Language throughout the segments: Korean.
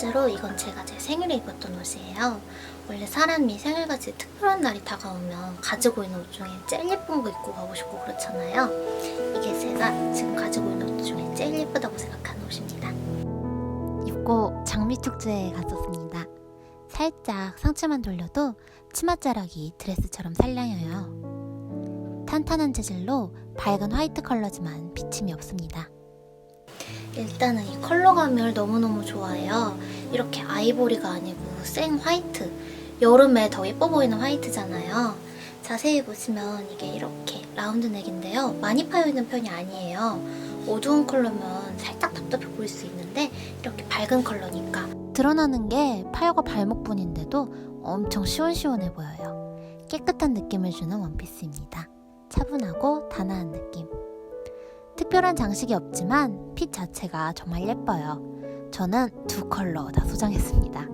번째로 이건 제가 제 생일에 입었던 옷이에요. 원래 사람이 생일같이 특별한 날이 다가오면 가지고 있는 옷 중에 제일 예쁜 거 입고 가고 싶고 그렇잖아요. 이게 제가 지금 가지고 있는 옷 중에 제일 예쁘다고 생각하는 옷입니다. 입고 장미축제에 갔었습니다. 살짝 상체만 돌려도 치맛자락이 드레스처럼 살랑여요. 탄탄한 재질로 밝은 화이트 컬러지만 비침이 없습니다. 일단은 이 컬러감을 너무너무 좋아해요. 이렇게 아이보리가 아니고 생 화이트. 여름에 더 예뻐 보이는 화이트잖아요. 자세히 보시면 이게 이렇게 라운드 넥인데요. 많이 파여있는 편이 아니에요. 어두운 컬러면 살짝 답답해 보일 수 있는데 이렇게 밝은 컬러니까 드러나는 게 팔과 발목뿐인데도 엄청 시원시원해 보여요. 깨끗한 느낌을 주는 원피스입니다. 차분하고 단아한 느낌. 특별한 장식이 없지만 핏 자체가 정말 예뻐요. 저는 두 컬러 다 소장했습니다.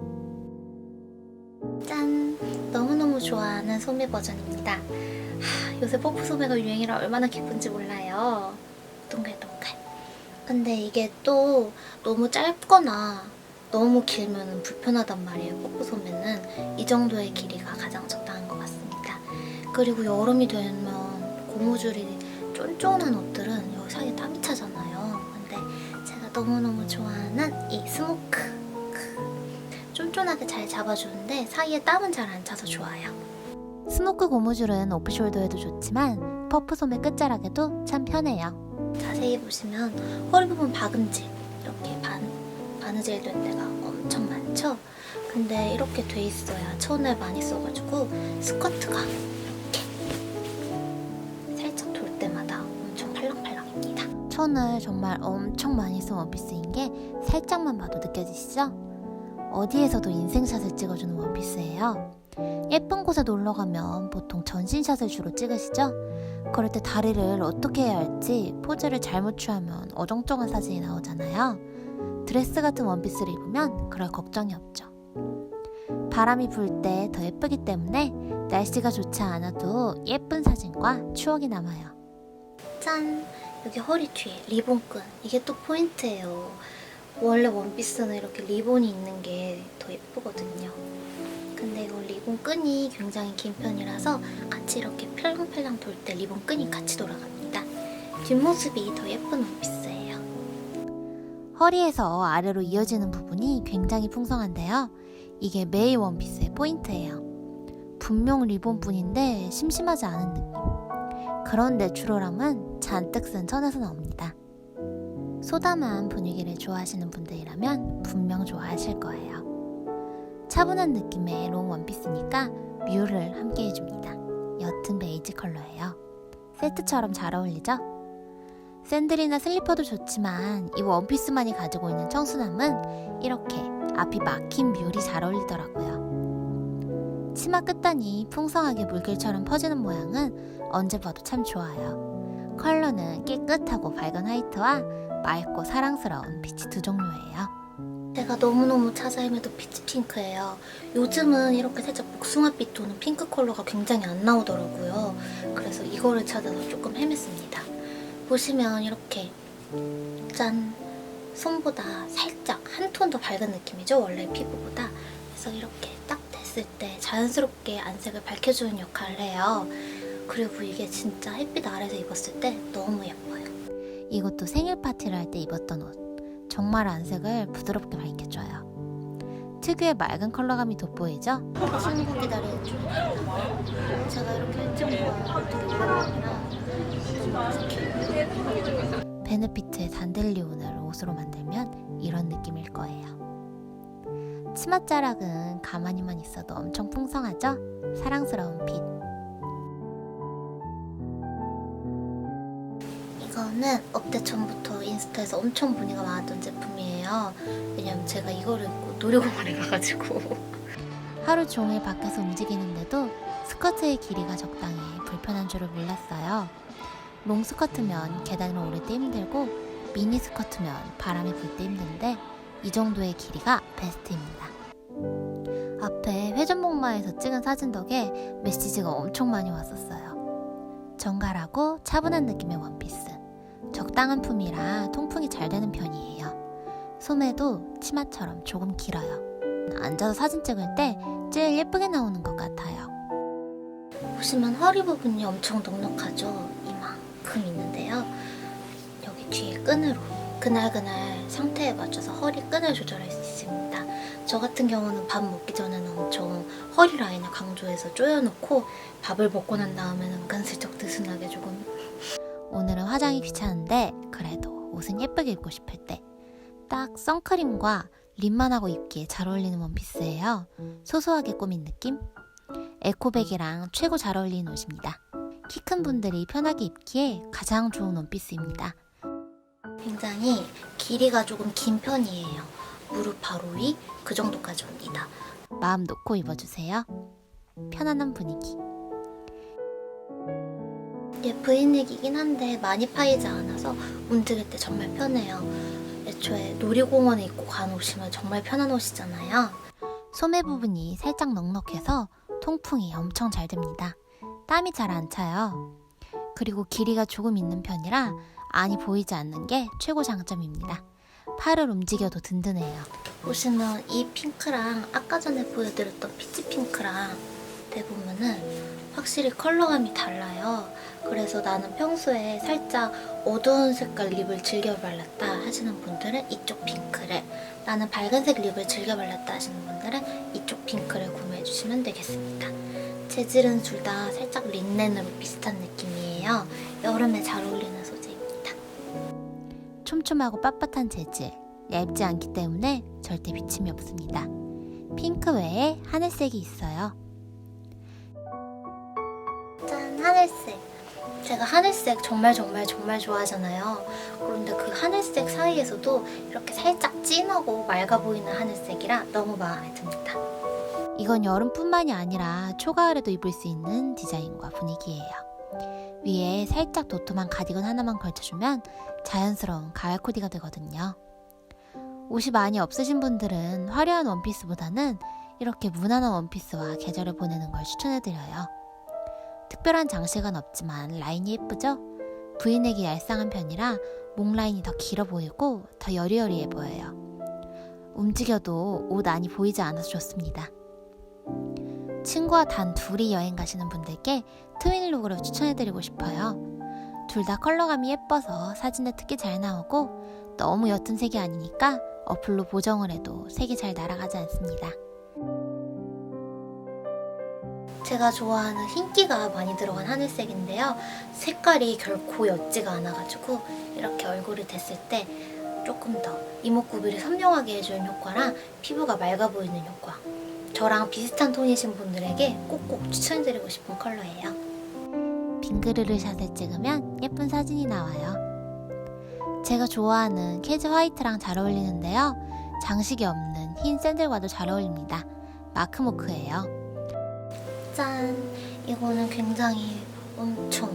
짠! 너무너무 좋아하는 소매 버전입니다. 하, 요새 퍼프 소매가 유행이라 얼마나 기쁜지 몰라요. 동글동글. 근데 이게 또 너무 짧거나 너무 길면 불편하단 말이에요. 퍼프 소매는 이 정도의 길이가 가장 적당한 것 같습니다. 그리고 여름이 되면 고무줄이 쫀쫀한 옷들은 여기 사이에 땀이 차잖아요. 근데 제가 너무너무 좋아하는 이 스모크 쫀쫀하게 잘 잡아주는데 사이에 땀은 잘 안 차서 좋아요. 스모크 고무줄은 오프숄더에도 좋지만 퍼프 소매 끝자락에도 참 편해요. 자세히 보시면 허리 부분 박음질 이렇게 반 바느질 된 데가 엄청 많죠. 근데 이렇게 돼 있어야 천을 많이 써가지고 스커트가 천을 정말 엄청 많이 쓴 원피스인 게 살짝만 봐도 느껴지시죠? 어디에서도 인생샷을 찍어주는 원피스예요. 예쁜 곳에 놀러 가면 보통 전신샷을 주로 찍으시죠? 그럴 때 다리를 어떻게 해야 할지 포즈를 잘못 취하면 어정쩡한 사진이 나오잖아요. 드레스 같은 원피스를 입으면 그럴 걱정이 없죠. 바람이 불 때 더 예쁘기 때문에 날씨가 좋지 않아도 예쁜 사진과 추억이 남아요. 짠! 여기 허리 뒤에 리본끈 이게 또 포인트예요. 원래 원피스는 이렇게 리본이 있는 게 더 예쁘거든요. 근데 이거 리본 끈이 굉장히 긴 편이라서 같이 이렇게 팔랑팔랑 돌때 리본 끈이 같이 돌아갑니다. 뒷모습이 더 예쁜 원피스예요. 허리에서 아래로 이어지는 부분이 굉장히 풍성한데요. 이게 메이 원피스의 포인트예요. 분명 리본뿐인데 심심하지 않은 느낌. 그런 내추럴함은 잔뜩 쓴 천에서 나옵니다. 소담한 분위기를 좋아하시는 분들이라면 분명 좋아하실 거예요. 차분한 느낌의 롱 원피스니까 뮤를 함께 해줍니다. 옅은 베이지 컬러예요. 세트처럼 잘 어울리죠? 샌들이나 슬리퍼도 좋지만 이 원피스만이 가지고 있는 청순함은 이렇게 앞이 막힌 뮬이 잘 어울리더라고요. 치마 끝단이 풍성하게 물길처럼 퍼지는 모양은 언제 봐도 참 좋아요. 컬러는 깨끗하고 밝은 화이트와 맑고 사랑스러운 빛이 두 종류예요. 제가 너무너무 찾아 헤매도 피치 핑크예요. 요즘은 이렇게 살짝 복숭아빛 도는 핑크 컬러가 굉장히 안 나오더라고요. 그래서 이거를 찾아서 조금 헤맸습니다. 보시면 이렇게 짠 손보다 살짝 한 톤 더 밝은 느낌이죠 원래 피부보다 그래서 이렇게 딱 됐을 때 자연스럽게 안색을 밝혀주는 역할을 해요 그리고 이게 진짜 햇빛 아래서 입었을 때 너무 예뻐요 이것도 생일 파티를 할 때 입었던 옷. 정말 안색을 부드럽게 밝혀줘요. 특유의 맑은 컬러감이 돋보이죠? 친구 기다려줘 제가 이렇게 일찍 어색해요 베네피트의 단델리온을 옷으로 만들면 이런 느낌일 거예요. 치맛자락은 가만히만 있어도 엄청 풍성하죠? 사랑스러운 빛. 이거는 업데 전부터 인스타에서 엄청 문의가 많았던 제품이에요. 왜냐면 제가 이거를 입고 놀이공원에 가가지고 하루 종일 밖에서 움직이는데도 스커트의 길이가 적당히 불편한 줄을 몰랐어요. 롱 스커트면 계단을 오를 때 힘들고 미니 스커트면 바람이 불 때 힘든데 이 정도의 길이가 베스트입니다. 앞에 회전목마에서 찍은 사진 덕에 메시지가 엄청 많이 왔었어요. 정갈하고 차분한 느낌의 원피스. 적당한 품이라 통풍이 잘 되는 편이에요. 소매도 치마처럼 조금 길어요. 앉아서 사진 찍을 때 제일 예쁘게 나오는 것 같아요. 보시면 허리 부분이 엄청 넉넉하죠. 이만큼 있는데요. 여기 뒤에 끈으로 그날그날 상태에 맞춰서 허리 끈을 조절할 수 있습니다. 저 같은 경우는 밥 먹기 전에는 엄청 허리 라인을 강조해서 조여놓고 밥을 먹고 난 다음에는 은근슬쩍 느슨하게 조금 오늘은 화장이 귀찮은데 그래도 옷은 예쁘게 입고 싶을 때 딱 선크림과 립만 하고 입기에 잘 어울리는 원피스예요. 소소하게 꾸민 느낌? 에코백이랑 최고 잘 어울리는 옷입니다. 키 큰 분들이 편하게 입기에 가장 좋은 원피스입니다. 굉장히 길이가 조금 긴 편이에요. 무릎 바로 위 그 정도까지 옵니다. 마음 놓고 입어주세요. 편안한 분위기. 예, 브이넥이긴 한데 많이 파이지 않아서 움직일 때 정말 편해요. 애초에 놀이공원에 입고 간 옷이면 정말 편한 옷이잖아요. 소매 부분이 살짝 넉넉해서 통풍이 엄청 잘 됩니다. 땀이 잘 안 차요. 그리고 길이가 조금 있는 편이라 안이 보이지 않는 게 최고 장점입니다. 팔을 움직여도 든든해요. 보시면 이 핑크랑 아까 전에 보여드렸던 피치 핑크랑 대보면은 확실히 컬러감이 달라요. 그래서 나는 평소에 살짝 어두운 색깔 립을 즐겨 발랐다 하시는 분들은 이쪽 핑크를 나는 밝은색 립을 즐겨 발랐다 하시는 분들은 이쪽 핑크를 구매해 주시면 되겠습니다. 재질은 둘 다 살짝 린넨으로 비슷한 느낌이에요. 여름에 잘 어울리는. 촘촘하고 빳빳한 재질, 얇지 않기 때문에 절대 비침이 없습니다. 핑크 외에 하늘색이 있어요. 짠 하늘색 제가 하늘색 정말 정말 정말 좋아하잖아요 그런데 그 하늘색 사이에서도 이렇게 살짝 진하고 맑아 보이는 하늘색이라 너무 마음에 듭니다 이건 여름뿐만이 아니라 초가을에도 입을 수 있는 디자인과 분위기예요. 위에 살짝 도톰한 가디건 하나만 걸쳐주면 자연스러운 가을 코디가 되거든요. 옷이 많이 없으신 분들은 화려한 원피스보다는 이렇게 무난한 원피스와 계절을 보내는 걸 추천해드려요. 특별한 장식은 없지만 라인이 예쁘죠? 브이넥이 얄쌍한 편이라 목 라인이 더 길어 보이고 더 여리여리해 보여요. 움직여도 옷 안이 보이지 않아서 좋습니다. 친구와 단 둘이 여행 가시는 분들께 트윈룩으로 추천해드리고 싶어요. 둘 다 컬러감이 예뻐서 사진에 특히 잘 나오고 너무 옅은 색이 아니니까 어플로 보정을 해도 색이 잘 날아가지 않습니다. 제가 좋아하는 흰기가 많이 들어간 하늘색인데요 색깔이 결코 옅지가 않아가지고 이렇게 얼굴이 됐을 때 조금 더 이목구비를 선명하게 해주는 효과랑 피부가 맑아 보이는 효과 저랑 비슷한 톤이신 분들에게 꼭꼭 추천드리고 싶은 컬러예요 빙그르르 샷을 찍으면 예쁜 사진이 나와요. 제가 좋아하는 캐즈 화이트랑 잘 어울리는데요. 장식이 없는 흰 샌들과도 잘 어울립니다. 마크모크예요. 짠! 이거는 굉장히 엄청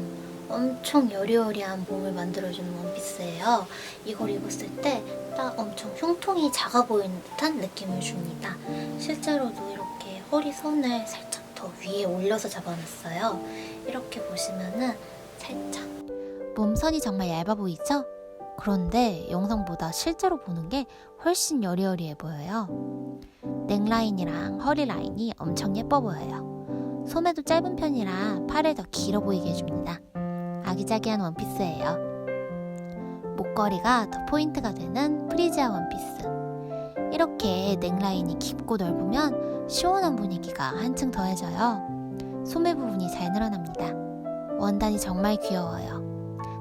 엄청 여리여리한 몸을 만들어주는 원피스예요. 이걸 입었을 때딱 엄청 흉통이 작아 보이는 듯한 느낌을 줍니다. 실제로도 이렇게 허리 선을 살짝 더 위에 올려서 잡아놨어요. 이렇게 보시면은 살짝 몸선이 정말 얇아 보이죠? 그런데 영상보다 실제로 보는 게 훨씬 여리여리해 보여요. 넥라인이랑 허리 라인이 엄청 예뻐 보여요. 소매도 짧은 편이라 팔을 더 길어 보이게 해줍니다. 아기자기한 원피스예요. 목걸이가 더 포인트가 되는 프리지아 원피스. 이렇게 넥라인이 깊고 넓으면 시원한 분위기가 한층 더해져요. 소매 부분이 잘 늘어납니다. 원단이 정말 귀여워요.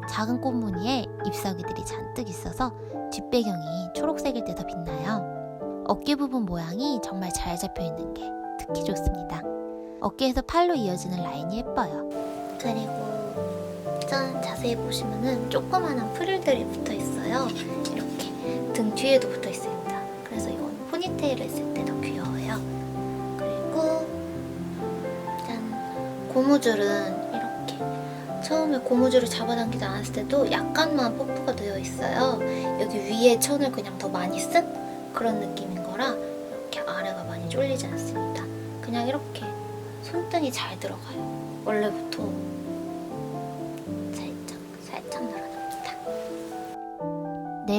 작은 꽃무늬에 잎사귀들이 잔뜩 있어서 뒷배경이 초록색일 때 더 빛나요. 어깨 부분 모양이 정말 잘 잡혀 있는 게 특히 좋습니다. 어깨에서 팔로 이어지는 라인이 예뻐요. 그리고 짠 자세히 보시면은 조그마한 프릴들이 붙어 있어요. 이렇게 등 뒤에도 붙어 있습니다. 그래서 이건 포니테일을 했을 때 더 귀여워요. 그리고 짠 고무줄은 이렇게 처음에 고무줄을 잡아당기지 않았을 때도 약간만 뽀뽀가 되어 있어요. 여기 위에 천을 그냥 더 많이 쓴 그런 느낌인 거라 이렇게 아래가 많이 쫄리지 않습니다. 그냥 이렇게 손등이 잘 들어가요. 원래부터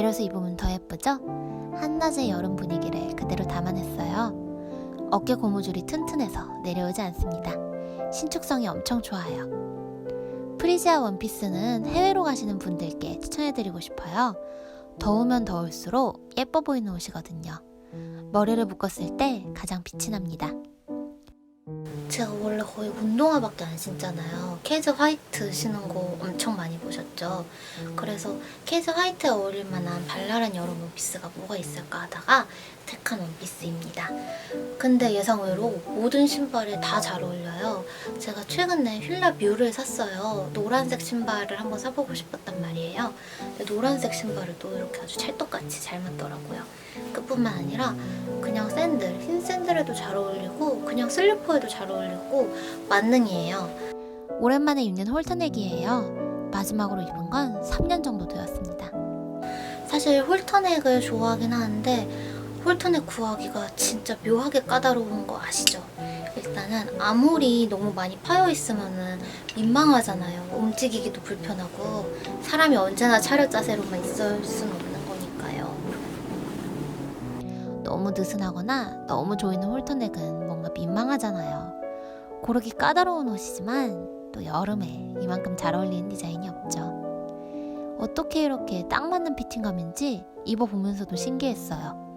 내려서 입으면 더 예쁘죠? 한낮의 여름 분위기를 그대로 담아냈어요. 어깨 고무줄이 튼튼해서 내려오지 않습니다. 신축성이 엄청 좋아요. 프리지아 원피스는 해외로 가시는 분들께 추천해드리고 싶어요. 더우면 더울수록 예뻐 보이는 옷이거든요. 머리를 묶었을 때 가장 빛이 납니다. 제가 원래 거의 운동화밖에 안 신잖아요. 케이즈 화이트 신은 거 엄청 많이 보셨죠? 그래서 케이즈 화이트에 어울릴 만한 발랄한 여름 원피스가 뭐가 있을까 하다가 택한 원피스입니다. 근데 예상외로 모든 신발에 다 잘 어울려요. 제가 최근에 휠라 뮤를 샀어요. 노란색 신발을 한번 사보고 싶었단 말이에요. 근데 노란색 신발을 또 이렇게 아주 찰떡같이 잘 맞더라고요. 그뿐만 아니라 그냥 샌들, 흰 샌들에도 잘 어울리고 그냥 슬리퍼에도 잘 어울리고 만능이에요. 오랜만에 입는 홀터넥이에요. 마지막으로 입은 건 3년 정도 되었습니다. 사실 홀터넥을 좋아하긴 하는데 홀터넥 구하기가 진짜 묘하게 까다로운 거 아시죠? 일단은 아무리 너무 많이 파여 있으면은 민망하잖아요. 움직이기도 불편하고 사람이 언제나 차렷 자세로만 있을 수는 없는 거니까요. 너무 느슨하거나 너무 조이는 홀터넥은 뭔가 민망하잖아요. 고르기 까다로운 옷이지만 또 여름에 이만큼 잘 어울리는 디자인이 없죠. 어떻게 이렇게 딱 맞는 피팅감인지 입어보면서도 신기했어요.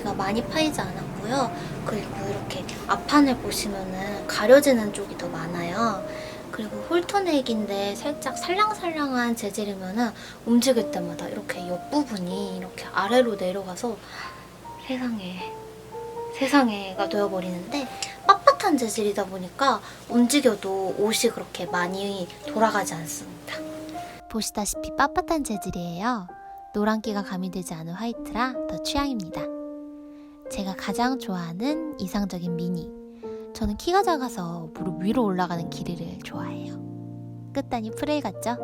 여기가 많이 파이지 않았고요. 그리고 이렇게 앞판을 보시면은 가려지는 쪽이 더 많아요. 그리고 홀터넥인데 살짝 살랑살랑한 재질이면은 움직일 때마다 이렇게 옆부분이 이렇게 아래로 내려가서 세상에 세상에가 되어버리는데 빳빳한 재질이다 보니까 움직여도 옷이 그렇게 많이 돌아가지 않습니다. 보시다시피 빳빳한 재질이에요. 노란기가 가미되지 않은 화이트라 더 취향입니다. 제가 가장 좋아하는 이상적인 미니. 저는 키가 작아서 무릎 위로 올라가는 길이를 좋아해요. 끝단이 프레일 같죠?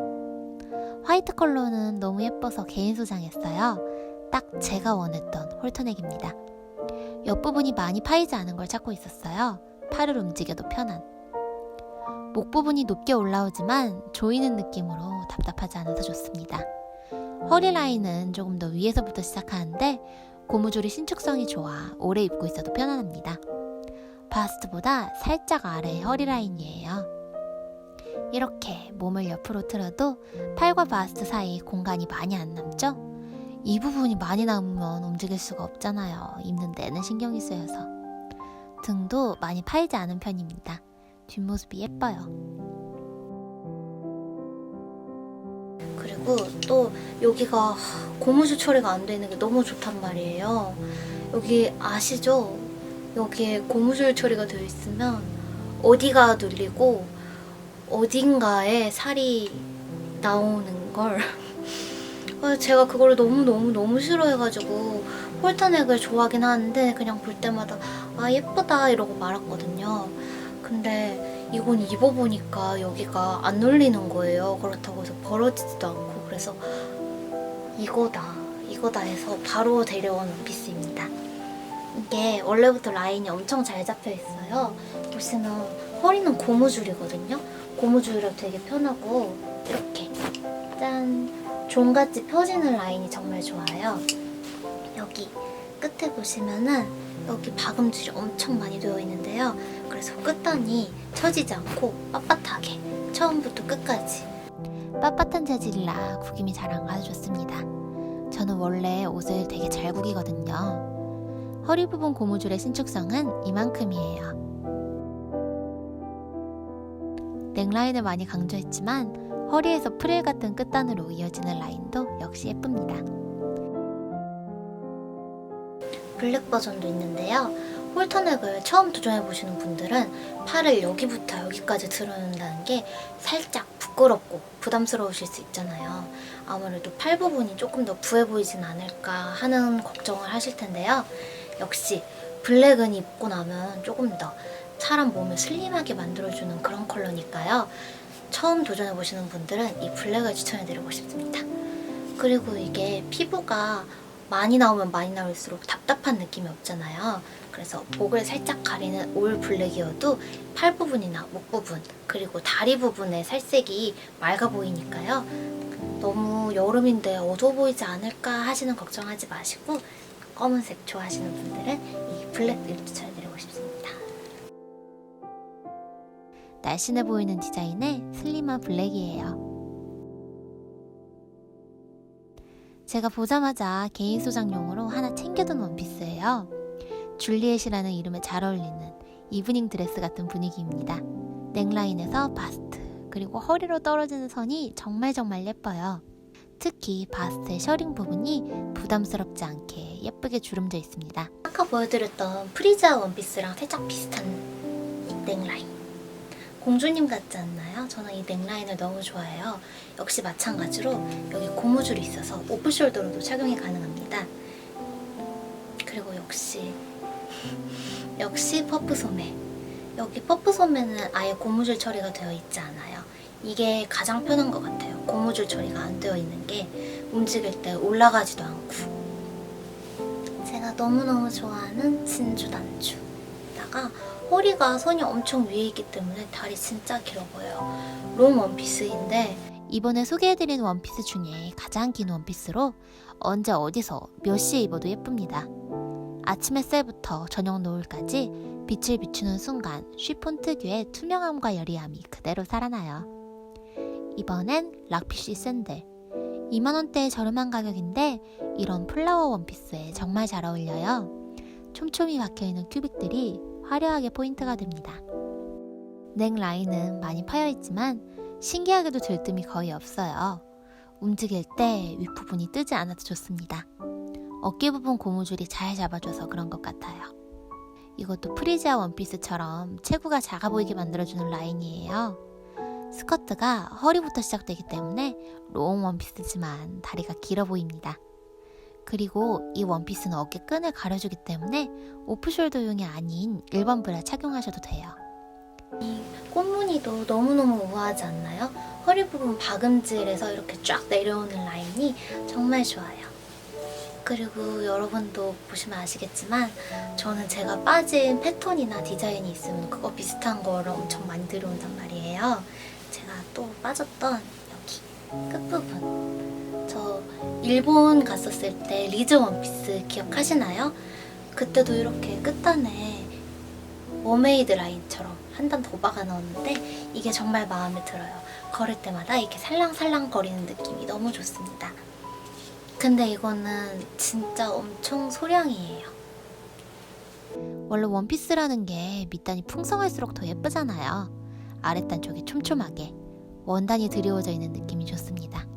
화이트 컬러는 너무 예뻐서 개인 소장했어요. 딱 제가 원했던 홀터넥입니다. 옆부분이 많이 파이지 않은 걸 찾고 있었어요. 팔을 움직여도 편한. 목 부분이 높게 올라오지만 조이는 느낌으로 답답하지 않아서 좋습니다. 허리 라인은 조금 더 위에서부터 시작하는데 고무줄이 신축성이 좋아 오래 입고 있어도 편안합니다. 바스트보다 살짝 아래 허리 라인이에요. 이렇게 몸을 옆으로 틀어도 팔과 바스트 사이 공간이 많이 안 남죠? 이 부분이 많이 남으면 움직일 수가 없잖아요. 입는 데는 신경이 쓰여서. 등도 많이 파이지 않은 편입니다. 뒷모습이 예뻐요. 그리고 또 여기가 고무줄 처리가 안 되는 게 너무 좋단 말이에요. 여기 아시죠? 여기에 고무줄 처리가 되어 있으면 어디가 눌리고 어딘가에 살이 나오는 걸 아, 제가 그걸 너무 너무 너무 싫어해가지고 홀터넥을 좋아하긴 하는데 그냥 볼 때마다 아 예쁘다 이러고 말았거든요. 근데 이건 입어보니까 여기가 안 눌리는 거예요. 그렇다고 해서 벌어지지도 않고 그래서 이거다 이거다 해서 바로 데려온 원피스입니다. 이게 원래부터 라인이 엄청 잘 잡혀 있어요. 보시면 허리는 고무줄이거든요. 고무줄이라 되게 편하고 이렇게 짠 종같이 펴지는 라인이 정말 좋아요. 여기 끝에 보시면은 여기 박음질이 엄청 많이 되어 있는데요. 그래서 끝단이 처지지 않고 빳빳하게 처음부터 끝까지 빳빳한 재질이라 구김이 잘 안 가서 좋습니다. 저는 원래 옷을 되게 잘 구기거든요. 허리 부분 고무줄의 신축성은 이만큼이에요. 넥라인을 많이 강조했지만 허리에서 프릴 같은 끝단으로 이어지는 라인도 역시 예쁩니다. 블랙 버전도 있는데요. 홀터넥을 처음 도전해 보시는 분들은 팔을 여기부터 여기까지 들어놓는다는 게 살짝 부끄럽고 부담스러우실 수 있잖아요. 아무래도 팔 부분이 조금 더 부해 보이진 않을까 하는 걱정을 하실 텐데요. 역시 블랙은 입고 나면 조금 더 사람 몸을 슬림하게 만들어주는 그런 컬러니까요. 처음 도전해 보시는 분들은 이 블랙을 추천해 드리고 싶습니다. 그리고 이게 피부가 많이 나오면 많이 나올수록 답답한 느낌이 없잖아요. 그래서 목을 살짝 가리는 올 블랙이어도 팔 부분이나 목 부분 그리고 다리 부분의 살색이 맑아 보이니까요. 너무 여름인데 어두워 보이지 않을까 하시는 걱정하지 마시고 검은색 좋아하시는 분들은 이 블랙을 추천해드리고 싶습니다. 날씬해 보이는 디자인의 슬림한 블랙이에요. 제가 보자마자 개인 소장용으로 하나 챙겨둔 원피스예요. 줄리엣이라는 이름에 잘 어울리는 이브닝 드레스 같은 분위기입니다. 넥라인에서 바스트, 그리고 허리로 떨어지는 선이 정말 정말 예뻐요. 특히 바스트의 셔링 부분이 부담스럽지 않게 예쁘게 주름져 있습니다. 아까 보여드렸던 프리자 원피스랑 살짝 비슷한 넥라인. 공주님 같지 않나요? 저는 이 넥라인을 너무 좋아해요. 역시 마찬가지로 여기 고무줄이 있어서 오프숄더로도 착용이 가능합니다. 그리고 역시 역시 퍼프 소매. 여기 퍼프 소매는 아예 고무줄 처리가 되어 있지 않아요. 이게 가장 편한 것 같아요. 고무줄 처리가 안 되어 있는 게 움직일 때 올라가지도 않고. 제가 너무너무 좋아하는 진주 단추에다가 허리가 선이 엄청 위에 있기 때문에 다리 진짜 길어 보여요. 롱 원피스인데 이번에 소개해드린 원피스 중에 가장 긴 원피스로 언제 어디서 몇 시에 입어도 예쁩니다. 아침 햇살부터 저녁 노을까지 빛을 비추는 순간 쉬폰 특유의 투명함과 여리함이 그대로 살아나요. 이번엔 락피쉬 샌들. 2만원대의 저렴한 가격인데 이런 플라워 원피스에 정말 잘 어울려요. 촘촘히 박혀있는 큐빅들이 화려하게 포인트가 됩니다. 넥 라인은 많이 파여있지만 신기하게도 들뜸이 거의 없어요. 움직일 때 윗부분이 뜨지 않아도 좋습니다. 어깨 부분 고무줄이 잘 잡아줘서 그런 것 같아요. 이것도 프리지아 원피스처럼 체구가 작아 보이게 만들어주는 라인이에요. 스커트가 허리부터 시작되기 때문에 롱 원피스지만 다리가 길어 보입니다. 그리고 이 원피스는 어깨 끈을 가려주기 때문에 오프숄더용이 아닌 일반 브라 착용하셔도 돼요. 꽃무늬도 너무너무 우아하지 않나요? 허리 부분 박음질에서 이렇게 쫙 내려오는 라인이 정말 좋아요. 그리고 여러분도 보시면 아시겠지만 저는 제가 빠진 패턴이나 디자인이 있으면 그거 비슷한 거를 엄청 많이 들여온단 말이에요. 제가 또 빠졌던 여기 끝부분 저 일본 갔었을 때 리즈 원피스 기억하시나요? 그때도 이렇게 끝단에 머메이드 라인처럼 한 단 더 박아 넣었는데 이게 정말 마음에 들어요. 걸을 때마다 이렇게 살랑살랑 거리는 느낌이 너무 좋습니다. 근데 이거는 진짜 엄청 소량이에요. 원래 원피스라는 게 밑단이 풍성할수록 더 예쁘잖아요. 아랫단 쪽이 촘촘하게 원단이 드리워져 있는 느낌이 좋습니다.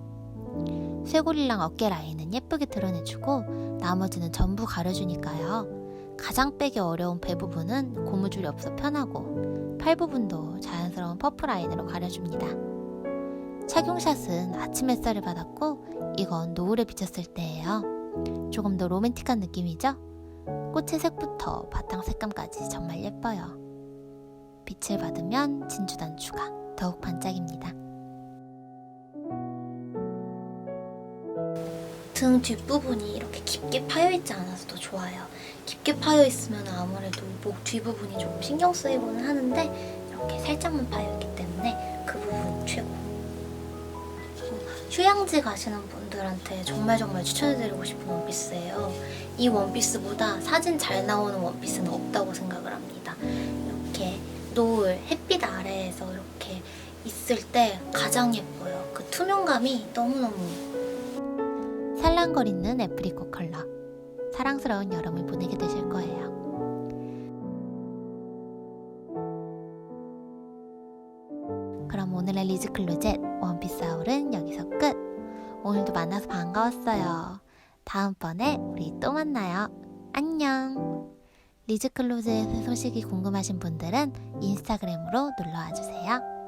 쇄골이랑 어깨 라인은 예쁘게 드러내주고 나머지는 전부 가려주니까요. 가장 빼기 어려운 배 부분은 고무줄이 없어 편하고 팔 부분도 자연스러운 퍼프 라인으로 가려줍니다. 착용샷은 아침 햇살을 받았고 이건 노을에 비쳤을 때예요. 조금 더 로맨틱한 느낌이죠? 꽃의 색부터 바탕 색감까지 정말 예뻐요. 빛을 받으면 진주 단추가 더욱 반짝입니다. 등 뒷부분이 이렇게 깊게 파여있지 않아서 더 좋아요. 깊게 파여있으면 아무래도 목 뒷부분이 좀 신경 쓰이고는 하는데 이렇게 살짝만 파여있기 때문에 그 부분 최고. 휴양지 가시는 분들한테 정말 정말 추천해드리고 싶은 원피스예요. 이 원피스보다 사진 잘 나오는 원피스는 없다고 생각을 합니다. 이렇게 노을, 햇빛 아래에서 이렇게 있을 때 가장 예뻐요. 그 투명감이 너무너무 살랑거리는 애프리코 컬러. 사랑스러운 여름을 보내게 되실 거예요. 오늘의 리즈 클로젯 원피스 아울은 여기서 끝. 오늘도 만나서 반가웠어요. 다음번에 우리 또 만나요. 안녕. 리즈 클로젯의 소식이 궁금하신 분들은 인스타그램으로 놀러와 주세요.